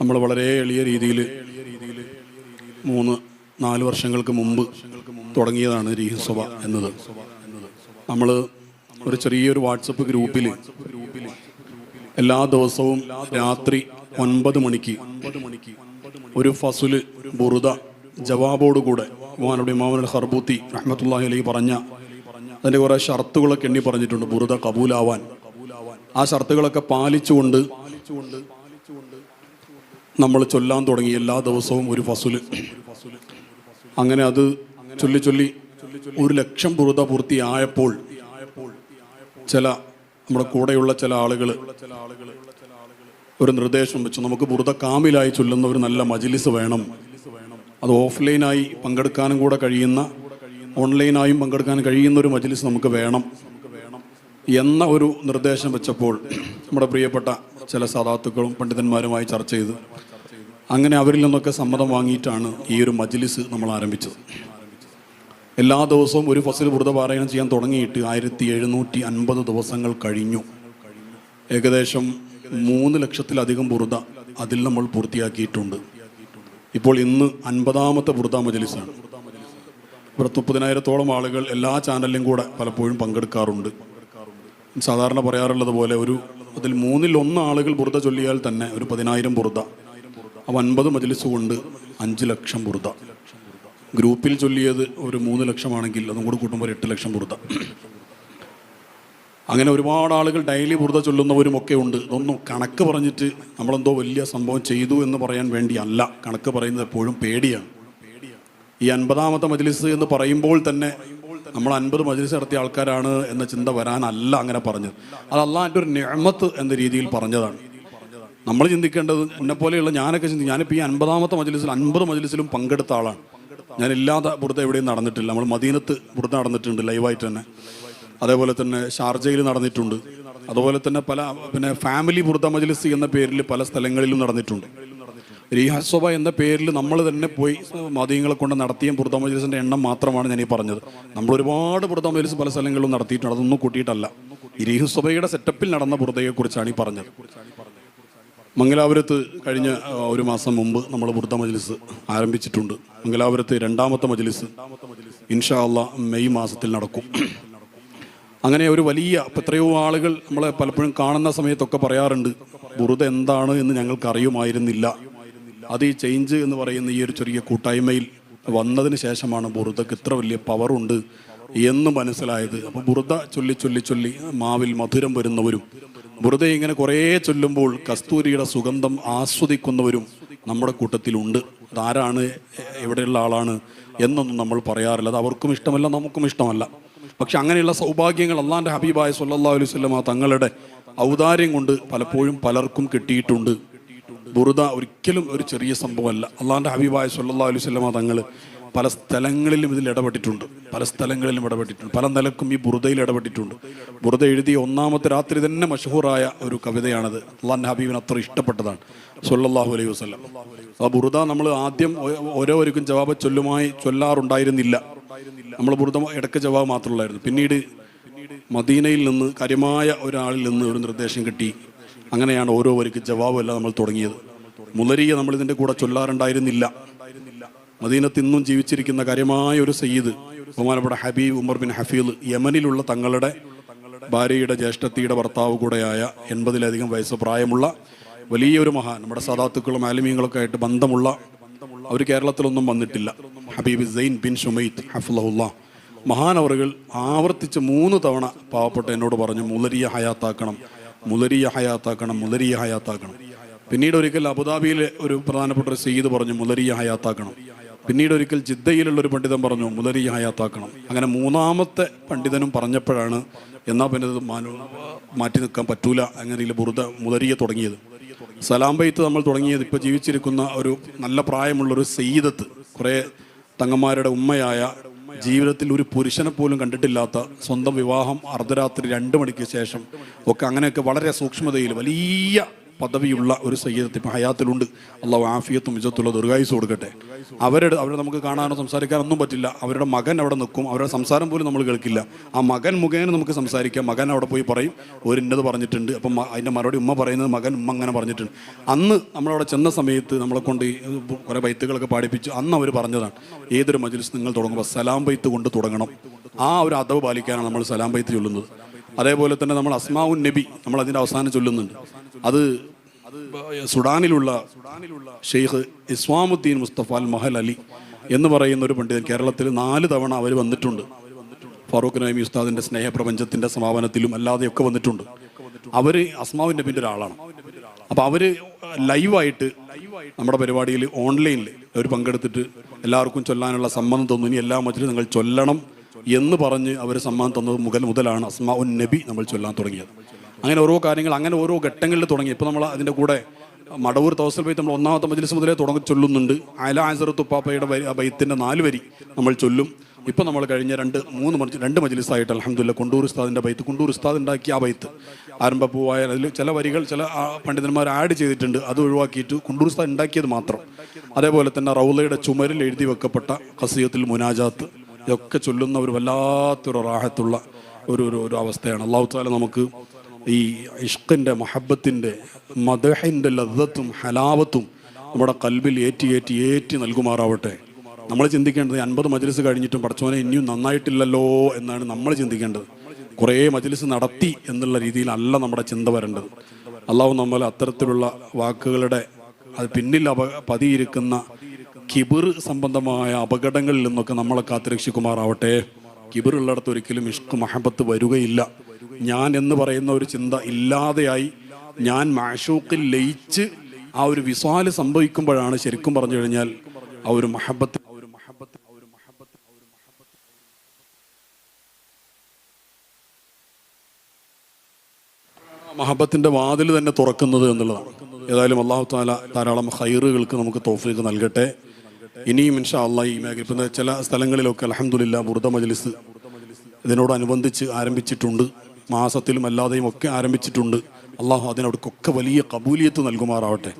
നമ്മൾ വളരെ എളിയ രീതിയിൽ മൂന്ന് നാല് വർഷങ്ങൾക്ക് മുമ്പ് തുടങ്ങിയതാണ് രീഹസഭ എന്നത്. നമ്മൾ ഒരു ചെറിയൊരു വാട്സപ്പ് ഗ്രൂപ്പിൽ എല്ലാ ദിവസവും രാത്രി ഒൻപത് മണിക്ക് ഒരു ഫസുൽ ബുറുദ ജവാബോടുകൂടെ മോഹനുടെ മോഹൻ ഹർബൂത്തി റഹ്മത്തുല്ലാഹി അലൈഹി പറഞ്ഞ അതിന്റെ കുറേ ഷർത്തുകളൊക്കെ എണ്ണി പറഞ്ഞിട്ടുണ്ട് ബുറുദ കബൂലാവാൻ. ആ ഷർത്തുകളൊക്കെ പാലിച്ചുകൊണ്ട് നമ്മൾ ചൊല്ലാൻ തുടങ്ങി എല്ലാ ദിവസവും ഒരു ഫസുൽ അങ്ങനെ അത് ചൊല്ലി ചൊല്ലി ഒരു ലക്ഷം പുറത പൂർത്തിയായപ്പോൾ ചില നമ്മുടെ കൂടെയുള്ള ചില ആളുകൾ ഒരു നിർദ്ദേശം വെച്ചു. നമുക്ക് ബുറുത കാമിലായി ചൊല്ലുന്ന ഒരു നല്ല മജിലിസ് വേണം. അത് ഓഫ്ലൈനായി പങ്കെടുക്കാനും കൂടെ കഴിയുന്ന ഓൺലൈനായും പങ്കെടുക്കാൻ കഴിയുന്ന ഒരു മജിലിസ് നമുക്ക് വേണം എന്ന ഒരു നിർദ്ദേശം വെച്ചപ്പോൾ നമ്മുടെ പ്രിയപ്പെട്ട ചില സാധാത്തുക്കളും പണ്ഡിതന്മാരുമായി ചർച്ച ചെയ്ത്. അങ്ങനെ അവരിൽ നിന്നൊക്കെ സമ്മതം വാങ്ങിയിട്ടാണ് ഈ ഒരു മജ്ലിസ് നമ്മൾ ആരംഭിച്ചത്. എല്ലാ ദിവസവും ഒരു ഫസൽ വ്രത പാരായണം ചെയ്യാൻ തുടങ്ങിയിട്ട് ആയിരത്തി എഴുന്നൂറ്റി അൻപത് ദിവസങ്ങൾ കഴിഞ്ഞു. ഏകദേശം മൂന്ന് ലക്ഷത്തിലധികം വ്രത അതിൽ നമ്മൾ പൂർത്തിയാക്കിയിട്ടുണ്ട്. ഇപ്പോൾ ഇന്ന് അൻപതാമത്തെ വ്രത മജലിസാണ്. മുപ്പതിനായിരത്തോളം ആളുകൾ എല്ലാ ചാനലിലും കൂടെ പലപ്പോഴും പങ്കെടുക്കാറുണ്ട്. സാധാരണ പറയാറുള്ളത് പോലെ ഒരു അതിൽ മൂന്നിൽ ഒന്ന് ആളുകൾ വ്രത ചൊല്ലിയാൽ തന്നെ ഒരു പതിനായിരം ബുറുദ അപ്പോൾ അൻപത് മജ്ലിസ് കൊണ്ട് അഞ്ച് ലക്ഷം ബുർദ. ഗ്രൂപ്പിൽ ചൊല്ലിയത് ഒരു മൂന്ന് ലക്ഷമാണെങ്കിൽ അതും കൂടി കൂട്ടുമ്പോൾ എട്ട് ലക്ഷം ബുർദ. അങ്ങനെ ഒരുപാട് ആളുകൾ ഡെയിലി ബുർദ ചൊല്ലുന്നവരും ഒക്കെ ഉണ്ട്. ഇതൊന്നും കണക്ക് പറഞ്ഞിട്ട് നമ്മളെന്തോ വലിയ സംഭവം ചെയ്തു എന്ന് പറയാൻ വേണ്ടിയല്ല. കണക്ക് പറയുന്നത് എപ്പോഴും പേടിയാണ്. ഈ അൻപതാമത്തെ മജ്ലിസ് എന്ന് പറയുമ്പോൾ തന്നെ നമ്മൾ അൻപത് മജ്ലിസ് നടത്തിയ ആൾക്കാരാണ് എന്ന ചിന്ത വരാനല്ല അങ്ങനെ പറഞ്ഞത്. അത് അള്ളാഹിന്റെ ഒരു നിയമത്ത് എന്ന രീതിയിൽ പറഞ്ഞതാണ്. നമ്മൾ ചിന്തിക്കേണ്ടത് എന്നെ പോലെയുള്ള ഞാനൊക്കെ ചിന്തി ഞാനിപ്പോൾ ഈ അൻപതാമത്തെ മജ്ലിസിൽ അൻപത് മജ്ലിസിലും പങ്കെടുത്ത ആളാണ്. ഞാൻ ഇല്ലാതെ പുറത്ത് എവിടെയും നടന്നിട്ടില്ല. നമ്മൾ മദീനത്ത് പുറത്ത് നടന്നിട്ടുണ്ട് ലൈവായിട്ട് തന്നെ. അതേപോലെ തന്നെ ഷാർജയിൽ നടന്നിട്ടുണ്ട്. അതുപോലെ തന്നെ പല പിന്നെ ഫാമിലി പുറത്ത മജ്ലിസ് എന്ന പേരിൽ പല സ്ഥലങ്ങളിലും നടന്നിട്ടുണ്ട്. റിഹാസോബ എന്ന പേരിൽ നമ്മൾ തന്നെ പോയി മാധ്യമങ്ങളെ കൊണ്ട് നടത്തിയ ബുർദ മജ്ലിസിന്റെ എണ്ണം മാത്രമാണ് ഞാൻ ഈ പറഞ്ഞത്. നമ്മൾ ഒരുപാട് ബുർദ മജ്ലിസ് പല സ്ഥലങ്ങളിലും നടത്തിയിട്ടുണ്ട്. അതൊന്നും കൂട്ടിയിട്ടല്ല. ഈ രീഹസഭയുടെ സെറ്റപ്പിൽ നടന്ന പുറത്തയെക്കുറിച്ചാണ് കുറിച്ചാണ് ഈ പറഞ്ഞത്. മംഗലാപുരത്ത് കഴിഞ്ഞ ഒരു മാസം മുമ്പ് നമ്മൾ ബുർദ മജ്ലിസ് ആരംഭിച്ചിട്ടുണ്ട്. മംഗലാപുരത്ത് രണ്ടാമത്തെ മജ്ലിസ് ഇൻഷാ അല്ല മെയ് മാസത്തിൽ നടക്കും. അങ്ങനെ ഒരു വലിയ എത്രയോ ആളുകൾ നമ്മളെ പലപ്പോഴും കാണുന്ന സമയത്തൊക്കെ പറയാറുണ്ട് ബുറുദ എന്താണ് എന്ന് ഞങ്ങൾക്ക് അറിയുമായിരുന്നില്ല അത് ഈ ചേഞ്ച് എന്ന് പറയുന്ന ഈ ഒരു ചെറിയ കൂട്ടായ്മയിൽ വന്നതിന് ശേഷമാണ് ബുറുദക്ക് ഇത്ര വലിയ പവറുണ്ട് എന്ന് മനസ്സിലായത്. അപ്പോൾ ബുറുദ ചൊല്ലി ചൊല്ലി ചൊല്ലി മാവിൽ മധുരം വരുന്നവരും ബുറുദ ഇങ്ങനെ കുറേ ചൊല്ലുമ്പോൾ കസ്തൂരിയുടെ സുഗന്ധം ആസ്വദിക്കുന്നവരും നമ്മുടെ കൂട്ടത്തിലുണ്ട്. അതാരാണ് എവിടെയുള്ള ആളാണ്? എന്നൊന്നും നമ്മൾ പറയാറില്ല. അത് അവർക്കും ഇഷ്ടമല്ല നമുക്കും ഇഷ്ടമല്ല. പക്ഷെ അങ്ങനെയുള്ള സൗഭാഗ്യങ്ങൾ അള്ളാന്റെ ഹബീബായ സല്ലാ അലൈഹി സ്വലമ തങ്ങളുടെ ഔദാര്യം കൊണ്ട് പലപ്പോഴും പലർക്കും കിട്ടിയിട്ടുണ്ട്. ബുറുദ ഒരിക്കലും ഒരു ചെറിയ സംഭവമല്ല. അള്ളാന്റെ ഹബീബായ സല്ലാ അലൈഹി സ്വലമ തങ്ങൾ പല സ്ഥലങ്ങളിലും ഇതിൽ ഇടപെട്ടിട്ടുണ്ട്. പല സ്ഥലങ്ങളിലും ഇടപെട്ടിട്ടുണ്ട്. പല നിലക്കും ഈ ബുറുദയിൽ ഇടപെട്ടിട്ടുണ്ട്. ബുറുദ എഴുതിയ ഒന്നാമത്തെ രാത്രി തന്നെ മഷഹൂറായ ഒരു കവിതയാണത്. അള്ളാൻ ഹബീബിന് അത്ര ഇഷ്ടപ്പെട്ടതാണ്. സൊല്ലാഹു അലൈഹി വസ്ലം ആ ബുറുദ നമ്മൾ ആദ്യം ഓരോരുക്കും ജവാബ് ചൊല്ലുമായി ചൊല്ലാറുണ്ടായിരുന്നില്ല. നമ്മൾ ബുറുദ ഇടയ്ക്ക് ജവാബ് മാത്രമുള്ളായിരുന്നു. പിന്നീട് മദീനയിൽ നിന്ന് കാര്യമായ ഒരാളിൽ നിന്ന് ഒരു നിർദ്ദേശം കിട്ടി. അങ്ങനെയാണ് ഓരോ വരിക്ക് എല്ലാം നമ്മൾ തുടങ്ങിയത്. മുലരിയെ നമ്മൾ ഇതിന്റെ കൂടെ ചൊല്ലാറുണ്ടായിരുന്നില്ല. മദീനത്ത് ഇന്നും ജീവിച്ചിരിക്കുന്ന കാര്യമായ ഒരു സയ്യിദ് ബഹുമാനപ്പെട്ട ഹബീബ് ഉമർ ബിൻ ഹഫീൽ യമനിലുള്ള തങ്ങളുടെ ഭാര്യയുടെ ജ്യേഷ്ഠത്തിയുടെ ഭർത്താവ് കൂടെയായ എൺപതിലധികം വയസ്സ് പ്രായമുള്ള വലിയൊരു മഹാൻ നമ്മുടെ സദാത്തുക്കളും ആലിമീങ്ങളൊക്കെ ആയിട്ട് ബന്ധമുള്ള അവർ കേരളത്തിലൊന്നും വന്നിട്ടില്ല. ഹബീബ് സൈൻ ബിൻ ഷുമൈത്ത് ഹഫുല്ല മഹാനവറുകൾ ആവർത്തിച്ച് മൂന്ന് തവണ പാവപ്പെട്ട എന്നോട് പറഞ്ഞു മുലരിയ ഹയാത്താക്കണം മുലരിയ ഹയാത്താക്കണം മുലരിയ ഹയാത്താക്കണം. പിന്നീട് ഒരിക്കൽ അബുദാബിയിലെ ഒരു പ്രധാനപ്പെട്ട ഒരു സയ്യിദ് പറഞ്ഞു മുലരിയ ഹയാത്താക്കണം. പിന്നീട് ഒരിക്കൽ ജിദ്ദയിലുള്ള ഒരു പണ്ഡിതൻ പറഞ്ഞു മുതലി ഹയാത്താക്കണം. അങ്ങനെ മൂന്നാമത്തെ പണ്ഡിതനും പറഞ്ഞപ്പോഴാണ് എന്നാ പിന്നെ മാനു- മാറ്റി നിൽക്കാൻ പറ്റൂല അങ്ങനെ ബുറുദ മുതരിയെ തുടങ്ങിയത്. സലാം ബൈത്ത് നമ്മൾ തുടങ്ങിയത് ഇപ്പോൾ ജീവിച്ചിരിക്കുന്ന ഒരു നല്ല പ്രായമുള്ള ഒരു സയ്യിദത്ത് കുറേ തങ്ങന്മാരുടെ ഉമ്മയായ ജീവിതത്തിൽ ഒരു പുരുഷനെ പോലും കണ്ടിട്ടില്ലാത്ത സ്വന്തം വിവാഹം അർദ്ധരാത്രി രണ്ട് മണിക്ക് ശേഷം ഒക്കെ അങ്ങനെയൊക്കെ വളരെ സൂക്ഷ്മതയിൽ വലിയ പദവിയുള്ള ഒരു സയ്യിദത്തി ഹയാത്തിലുണ്ട്. അള്ളാഹു ആഫിയത്തും ഇജത്തുള്ള ദീർഘായുസ് കൊടുക്കട്ടെ. അവരുടെ അവരെ നമുക്ക് കാണാനോ സംസാരിക്കാനൊന്നും പറ്റില്ല. അവരുടെ മകൻ അവിടെ നിൽക്കും. അവരുടെ സംസാരം പോലും നമ്മൾ കേൾക്കില്ല. ആ മകൻ മുഖേന നമുക്ക് സംസാരിക്കാം. മകൻ അവിടെ പോയി പറയും. ഒരു ഇന്നത് പറഞ്ഞിട്ടുണ്ട്. അപ്പം അതിന്റെ മറുപടി ഉമ്മ പറയുന്നത് മകൻ ഉമ്മ അങ്ങനെ പറഞ്ഞിട്ടുണ്ട്. അന്ന് നമ്മളവിടെ ചെന്ന സമയത്ത് നമ്മളെ കൊണ്ട് കുറേ ബൈത്തുകളൊക്കെ പാടിപ്പിച്ചു അന്ന് അവർ പറഞ്ഞതാണ്. ഏതൊരു മജിൽസ് നിങ്ങൾ തുടങ്ങുമ്പോൾ സലാം ബൈത്ത് കൊണ്ട് തുടങ്ങണം. ആ ഒരു അതവ് പാലിക്കാനാണ് നമ്മൾ സലാം ബൈത്ത് ചൊല്ലുന്നത്. അതേപോലെ തന്നെ നമ്മൾ അസ്മാവുൻ നബി നമ്മൾ അതിന്റെ അവസാനം ചൊല്ലുന്നുണ്ട്. അത് സുഡാനിലുള്ള സുഡാനിലുള്ള ഷെയ്ഖ് ഇസ്വാമുദ്ദീൻ മുസ്തഫ അൽ മഹൽ അലി എന്ന് പറയുന്ന ഒരു പണ്ഡിതൻ കേരളത്തിൽ നാല് തവണ അവർ വന്നിട്ടുണ്ട്. ഫാറൂഖ് നൈമി ഉസ്താദിന്റെ സ്നേഹപ്രപഞ്ചത്തിന്റെ സമാപനത്തിലും അല്ലാതെയൊക്കെ വന്നിട്ടുണ്ട്. അവർ അസ്മാവിൻ നബിന്റെ ഒരാളാണ്. അപ്പൊ അവർ ലൈവായിട്ട് നമ്മുടെ പരിപാടിയിൽ ഓൺലൈനിൽ അവർ പങ്കെടുത്തിട്ട് എല്ലാവർക്കും ചൊല്ലാനുള്ള സമ്മതം തോന്നുന്നു ഇനി എല്ലാ മറ്റിലും നിങ്ങൾ ചൊല്ലണം. എന്ന് പറഞ്ഞ് അവർ സമ്മാനം തന്നത് മുതൽ മുതലാണ് അസ്മാ ഉൻ നബി നമ്മൾ ചൊല്ലാൻ തുടങ്ങിയത്. അങ്ങനെ ഓരോ കാര്യങ്ങൾ അങ്ങനെ ഓരോ ഘട്ടങ്ങളിൽ തുടങ്ങി. ഇപ്പോൾ നമ്മൾ അതിന്റെ കൂടെ മടവൂർ തൗസൽ ബൈത്ത് നമ്മൾ ഒന്നാമത്തെ മജ്ലിസ് മുതലേ തുടങ്ങി ചൊല്ലുന്നുണ്ട്. അല ആസർ തുപ്പാപ്പയുടെ ബൈത്തിന്റെ നാല് വരി നമ്മൾ ചൊല്ലും. ഇപ്പം നമ്മൾ കഴിഞ്ഞ രണ്ട് മൂന്ന് മജ് രണ്ട് മജ്ലിസായിട്ട് അലഹമുല്ല കുണ്ടൂർ ഉസ്താദിന്റെ ബൈത്ത് കുണ്ടൂർ ഉസ്താദ് ഉണ്ടാക്കിയ ആ ബൈത്ത് ആരംഭപ്പൂവായ അതിൽ ചില വരികൾ ചില പണ്ഡിതന്മാർ ആഡ് ചെയ്തിട്ടുണ്ട്. അത് ഒഴിവാക്കിയിട്ട് കുണ്ടൂർ ഉസ്താദ് ഉണ്ടാക്കിയത് മാത്രം. അതേപോലെ തന്നെ റൗലയുടെ ചുമരിൽ എഴുതി വെക്കപ്പെട്ട കസീയത്തിൽ മുനാജാത്ത് ഇതൊക്കെ ചൊല്ലുന്ന ഒരു വല്ലാത്തൊരു റാഹത്തുള്ള ഒരു ഒരു ഒരു അവസ്ഥയാണ്. അള്ളാഹു താല നമുക്ക് ഈ ഇഷ്കിന്റെ മഹബത്തിന്റെ മദഹിന്റെ ലദ്ദത്തും ഹലാവത്തും നമ്മുടെ കൽബിൽ ഏറ്റി ഏറ്റി ഏറ്റി നൽകുമാറാവട്ടെ. നമ്മൾ ചിന്തിക്കേണ്ടത് അൻപത് മജ്ലിസ് കഴിഞ്ഞിട്ടും പഠിച്ചവനെ ഇനിയും നന്നായിട്ടില്ലല്ലോ എന്നാണ് നമ്മൾ ചിന്തിക്കേണ്ടത്. കുറേ മജ്ലിസ് നടത്തി എന്നുള്ള രീതിയിലല്ല നമ്മുടെ ചിന്ത വരേണ്ടത്. അള്ളാഹു നമ്മൾ അത്തരത്തിലുള്ള വാക്കുകളുടെ അത് പിന്നിൽ അപ പതിയിരിക്കുന്ന കിബിർ സംബന്ധമായ അപകടങ്ങളിൽ നിന്നൊക്കെ നമ്മളെ കാത്തുരക്ഷിക്കുമാറാവട്ടെ. കിബിർ ഉള്ളിടത്ത് ഒരിക്കലും ഇഷ്ക് മഹബത്ത് വരികയില്ല. ഞാൻ എന്ന് പറയുന്ന ഒരു ചിന്ത ഇല്ലാതെയായി ഞാൻ മാഷൂക്കിൽ ലയിച്ച് ആ ഒരു വിസാൽ സംഭവിക്കുമ്പോഴാണ് ശരിക്കും പറഞ്ഞു കഴിഞ്ഞാൽ ആ ഒരു മഹബത്ത് മഹബത്തിന്റെ വാതിൽ തന്നെ തുറക്കുന്നത് എന്നുള്ളതാണ്. ഏതായാലും അള്ളാഹു താല ധാരാളം ഹൈറുകൾക്ക് നമുക്ക് തോഫിക്ക് നൽകട്ടെ. ഇനിയും ഇൻഷാ അള്ളാഹ് ഈ മേഖല ഇപ്പം ചില സ്ഥലങ്ങളിലൊക്കെ അലഹമുല്ല ബുർദ മജ്ലിസ് ഇതിനോടനുബന്ധിച്ച് ആരംഭിച്ചിട്ടുണ്ട്. മാസത്തിലും അല്ലാതെയും ഒക്കെ ആരംഭിച്ചിട്ടുണ്ട്. അള്ളാഹു അതിനവിടേക്കൊക്കെ വലിയ കബൂലിയത്ത് നൽകുമാറാവട്ടെ.